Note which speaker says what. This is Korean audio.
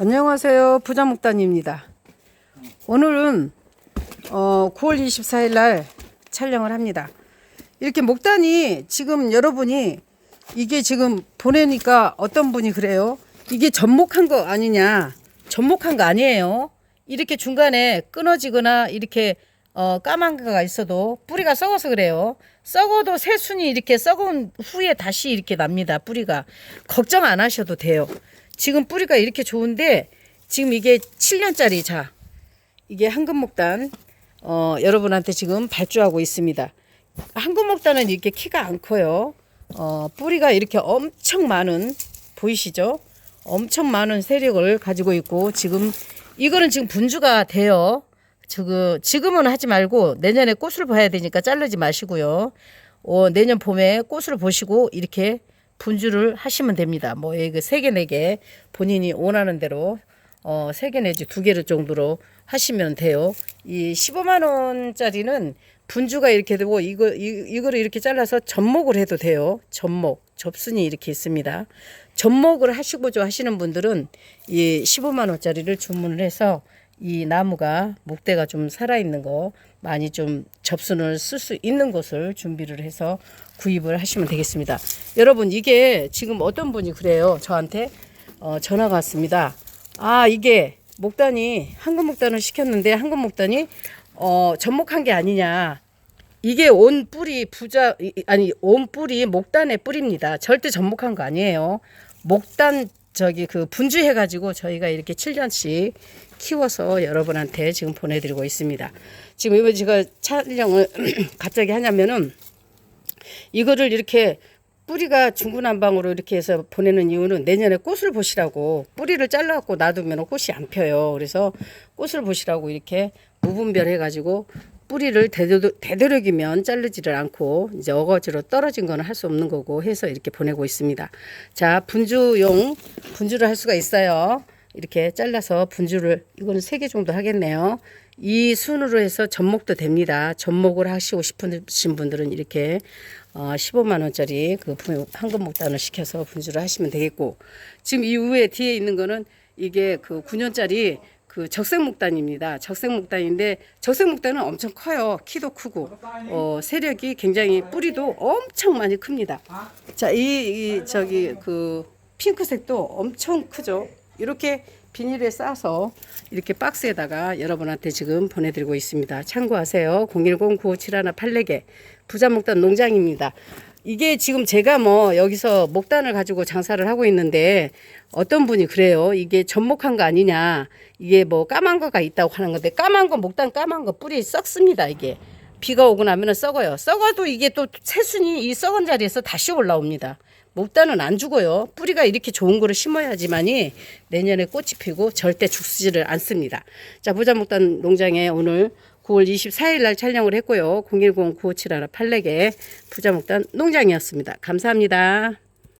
Speaker 1: 안녕하세요. 부자목단입니다. 오늘은 어, 9월 24일 날 촬영을 합니다. 이렇게 목단이 지금 여러분이 이게 지금 보내니까 어떤 분이 그래요? 이게 접목한 거 아니냐? 접목한 거 아니에요. 이렇게 중간에 끊어지거나 이렇게 어, 까만 거가 있어도 뿌리가 썩어서 그래요. 썩어도 새순이 이렇게 썩은 후에 다시 이렇게 납니다. 뿌리가. 걱정 안 하셔도 돼요. 지금 뿌리가 이렇게 좋은데 지금 이게 7년짜리 자 이게 황금목단 어, 여러분한테 지금 발주하고 있습니다. 황금목단은 이렇게 키가 안 커요. 어, 뿌리가 이렇게 엄청 많은 보이시죠? 엄청 많은 세력을 가지고 있고 지금 이거는 지금 분주가 돼요. 지금 지금은 하지 말고 내년에 꽃을 봐야 되니까 자르지 마시고요. 어, 내년 봄에 꽃을 보시고 이렇게 분주를 하시면 됩니다. 뭐 이거 세 개 네 개 본인이 원하는 대로 어, 세 개 내지 두 개를 정도로 하시면 돼요. 이 15만 원짜리는 분주가 이렇게 되고 이거 이, 이거를 이렇게 잘라서 접목을 해도 돼요. 접목, 접순이 이렇게 있습니다. 접목을 하시고자 하시는 분들은 이 15만 원짜리를 주문을 해서 이 나무가 목대가 좀 살아있는 거 많이 좀 접순을 쓸 수 있는 것을 준비를 해서 구입을 하시면 되겠습니다. 여러분 이게 지금 어떤 분이 그래요 저한테 어, 전화가 왔습니다. 아 이게 목단이 황금 목단을 시켰는데 황금 목단이 어, 접목한 게 아니냐. 이게 온 뿌리 부자 아니 온 뿌리 목단의 뿌리입니다. 절대 접목한 거 아니에요. 목단 저기 그 분주해 가지고 저희가 이렇게 7년씩 키워서 여러분한테 지금 보내드리고 있습니다. 지금 이번 제가 촬영을 갑자기 하냐면은 이거를 이렇게 뿌리가 중구난방으로 이렇게 해서 보내는 이유는 내년에 꽃을 보시라고 뿌리를 잘라갖고 놔두면 꽃이 안 펴요. 그래서 꽃을 보시라고 이렇게 무분별 해 가지고 뿌리를 되도, 되도록 이면 자르지를 않고 이제 어거지로 떨어진 거는 할 수 없는 거고 해서 이렇게 보내고 있습니다. 자 분주용 분주를 할 수가 있어요. 이렇게 잘라서 분주를 이거는 세 개 정도 하겠네요. 이 순으로 해서 접목도 됩니다. 접목을 하시고 싶으신 분들은 이렇게 어, 15만 원짜리 그 분- 황금 목단을 시켜서 분주를 하시면 되겠고 지금 이 위에 뒤에 있는 거는 이게 그 9년짜리 그 적색 목단입니다. 적색 목단인데 적색 목단은 엄청 커요. 키도 크고 어, 세력이 굉장히 뿌리도 엄청 많이 큽니다. 자, 이, 이 저기 그 핑크색도 엄청 크죠. 이렇게 비닐에 싸서 이렇게 박스에다가 여러분한테 지금 보내드리고 있습니다. 참고하세요. 010-9571-84개 부자목단 농장입니다. 이게 지금 제가 뭐 여기서 목단을 가지고 장사를 하고 있는데 어떤 분이 그래요. 이게 접목한 거 아니냐. 이게 뭐 까만 거가 있다고 하는 건데 까만 거 목단 까만 거 뿌리 썩습니다. 이게 비가 오고 나면은 썩어요. 썩어도 이게 또 새순이 이 썩은 자리에서 다시 올라옵니다. 목단은 안 죽어요. 뿌리가 이렇게 좋은 거를 심어야지만이 내년에 꽃이 피고 절대 죽지를 않습니다. 자, 부자목단 농장에 오늘 9월 24일 날 촬영을 했고요. 010-9571-84개 부자목단 농장이었습니다. 감사합니다.